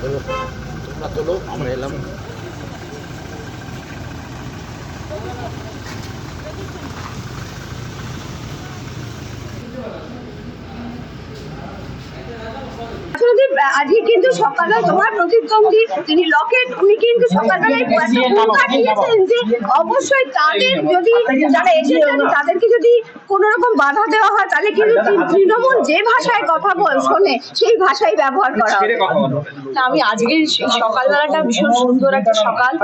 তোলো তোমরা তোলো আমরা আজকে কিন্তু সকালবেলা তোমার প্রতিদ্বন্দ্বী তিনি লকেট উনি কিন্তু সকালবেলায় যে অবশ্যই তাদের যদি যারা এসেছেন তাদেরকে যদি কোন রকম বাধা দেওয়া হয় তাহলে কিন্তু তৃণমূল যে ভাষায় কথা বল শোনে সেই ভাষাই ব্যবহার করা। না আমি আজকে সকালবেলাটা ভীষণ সুন্দর একটা সকাল।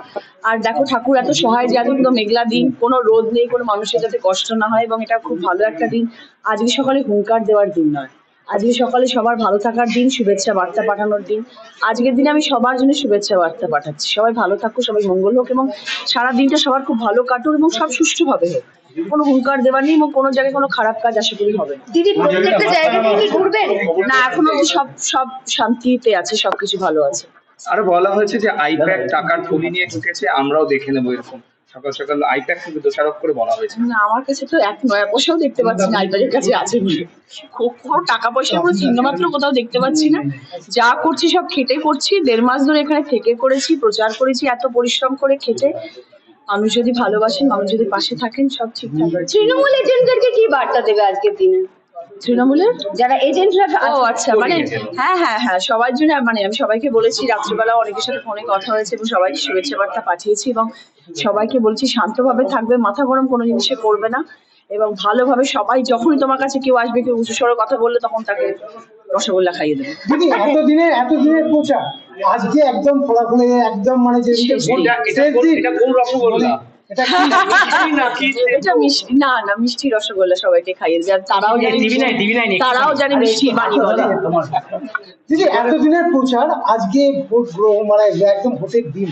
আর দেখো ঠাকুর এত সহায় যে আজকে মেঘলা দিন কোনো রোদ নেই কোনো মানুষের যাতে কষ্ট না হয় এবং এটা খুব ভালো একটা দিন। আজকে সকালে হুঙ্কার দেওয়ার দিন নয়। আজকে সকালে সবার ভালো থাকার দিন শুভেচ্ছা বার্তা পাঠানোর দিন। আজকের দিনে আমি সবার জন্য শুভেচ্ছা বার্তা পাঠাচ্ছি। সবাই ভালো থাকুক সবাই মঙ্গল হোক এবং সারা দিনটা সবার খুব ভালো কাটুক এবং সব সুষ্ঠুভাবে হোক। কোনো হুঙ্কার দেওয়ার নেই এবং কোনো জায়গায় কোনো খারাপ কাজ আশা করি হবে না। দিদি প্রত্যেকটা জায়গাতে কি ঘুরবেন? না এখনও অব্দি সব সব শান্তিতে আছে সবকিছু ভালো আছে। আরও বলা হয়েছে যে আইপ্যাক টাকার থলি নিয়ে ঢুকেছে আমরাও দেখে নেব এরকম। সকাল সকাল আইপ্যাক কিন্তু দোষারোপ করে বলা হয়েছে। না আমার কাছে তো এক নয়া পয়সাও দেখতে পাচ্ছি না আইপ্যাডের কাছে আছে। কোনো টাকা পয়সা কোনো চিহ্ন মাত্র কোথাও দেখতে পাচ্ছি না। যা করছি সব খেটে করছি দেড় মাস ধরে এখানে থেকে করেছি প্রচার করেছি এত পরিশ্রম করে খেটে। মানুষ যদি ভালোবাসেন মানুষ যদি পাশে থাকেন সব ঠিকঠাক। আছে তৃণমূল এজেন্টদেরকে কি বার্তা দেবে আজকের দিনে? তৃণমূলের? যারা এজেন্টরা ও আচ্ছা মানে হ্যাঁ হ্যাঁ হ্যাঁ সবার জন্য মানে আমি সবাইকে বলেছি রাত্রিবেলা অনেকের সাথে ফোনে কথা হয়েছে এবং সবাইকে শুভেচ্ছা বার্তা পাঠিয়েছি এবং সবাইকে বলছি শান্তভাবে থাকবে মাথা গরম কোনো জিনিসে করবে না এবং ভালোভাবে সবাই যখনই তোমার কাছে কেউ আসবে কেউ উঁচু স্বরে কথা বললে তখন তাকে রসগোল্লা খাইয়ে দেবে। দিদি এতদিনের এতদিনের প্রচার আজকে একদম ফলাফলে একদম মানে যে শেষ দিন। এটা এটা কোন- রসগোল্লা? না না মিষ্টি রসগোল্লা সবাইকে খাইয়ে দেবে। তারাও জানে তারাও জানে মিষ্টি বাণী বলে দিদি এতদিনের প্রচার আজকে মানে একদম ভোটের দিন।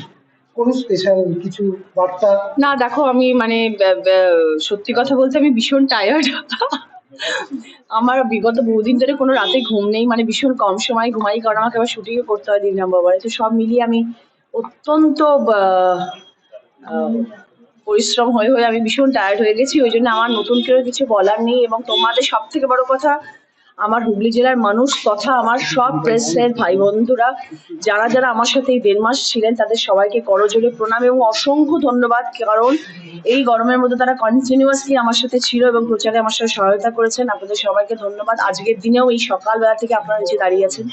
কোন স্পেশাল কিছু বার্তা? না, দেখো, আমি মানে সত্যি কথা বলতে আমি ভীষণ টায়ার্ড আমার বিগত বহুদিন ধরে কোনো রাতে ঘুম নেই মানে ভীষণ কম সময় ঘুমাই, কারণ আমাকে আবার শুটিং করতে হয় দিন নম্বরে তো সব মিলিয়ে আমি অত্যন্ত পরিশ্রম হয়ে হয়ে আমি ভীষণ টায়ার্ড হয়ে গেছি। ওই জন্য আমার নতুন করে কিছু বলার নেই এবং তোমাদের সব থেকে বড় কথা আমার হুগলি জেলার মানুষ তথা আমার সব প্রেসের ভাই বন্ধুরা যারা যারা আমার সাথে এই দেড় মাস ছিলেন তাদের সবাইকে করজোরে প্রণাম এবং অসংখ্য ধন্যবাদ। কারণ এই গরমের মধ্যে তারা কন্টিনিউয়াসলি আমার সাথে ছিল এবং প্রচারে আমার সাথে সহায়তা করেছেন। আপনাদের সবাইকে ধন্যবাদ। আজকের দিনেও এই সকালবেলা থেকে আপনারা নিচে দাঁড়িয়ে আছেন।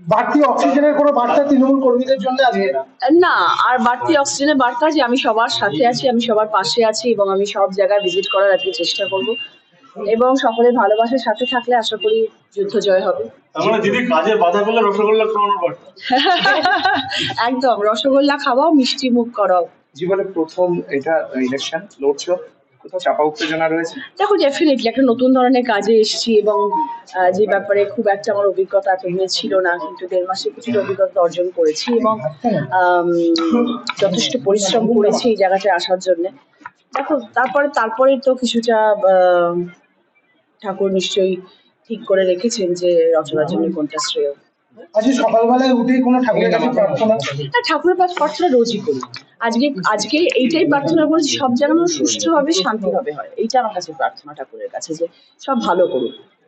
বাড়তি অক্সিজেনের কোনো বার্তা তৃণমূল কর্মীদের জন্য আজকে না? না আর বাড়তি অক্সিজেনের বার্তা যে আমি সবার সাথে আছি আমি সবার পাশে আছি এবং আমি সব জায়গায় ভিজিট করার আজকে চেষ্টা করব। এবং সকলের ভালোবাসার সাথে থাকলে আশা করি যুদ্ধ জয় হবে। মানে দিদি কাজের বাধা পেলে রসগোল্লা খাওয়ানোর একদম রসগোল্লা খাওয়াও মিষ্টি মুখ করাও। জীবনে প্রথম এটা ইলেকশন লড়ছো কোথাও চাপা উত্তেজনা রয়েছে? দেখো ডেফিনেটলি একটা নতুন ধরনের কাজে এসেছি এবং যে ব্যাপারে খুব একটা আমার অভিজ্ঞতা এতদিনে ছিল না কিন্তু দেড় মাসে কিছুটা অভিজ্ঞতা অর্জন করেছি এবং যথেষ্ট পরিশ্রম করেছি এই জায়গাটায় আসার জন্য। দেখো তারপরে তারপরে তো কিছুটা আহ, ঠাকুর নিশ্চয়ই ঠিক করে রেখেছেন যে রচনার জন্য কোনটা শ্রেয়। আজকে সকালবেলায় উঠে কোনো ঠাকুরের কাছে প্রার্থনা না ঠাকুরের কাছে প্রার্থনা রোজই করি। আজকে আজকে এইটাই প্রার্থনা করেছি সব জায়গা যেন শান্তি শান্তিভাবে হয়। এইটা আমার কাছে প্রার্থনা ঠাকুরের কাছে যে সব ভালো করুক।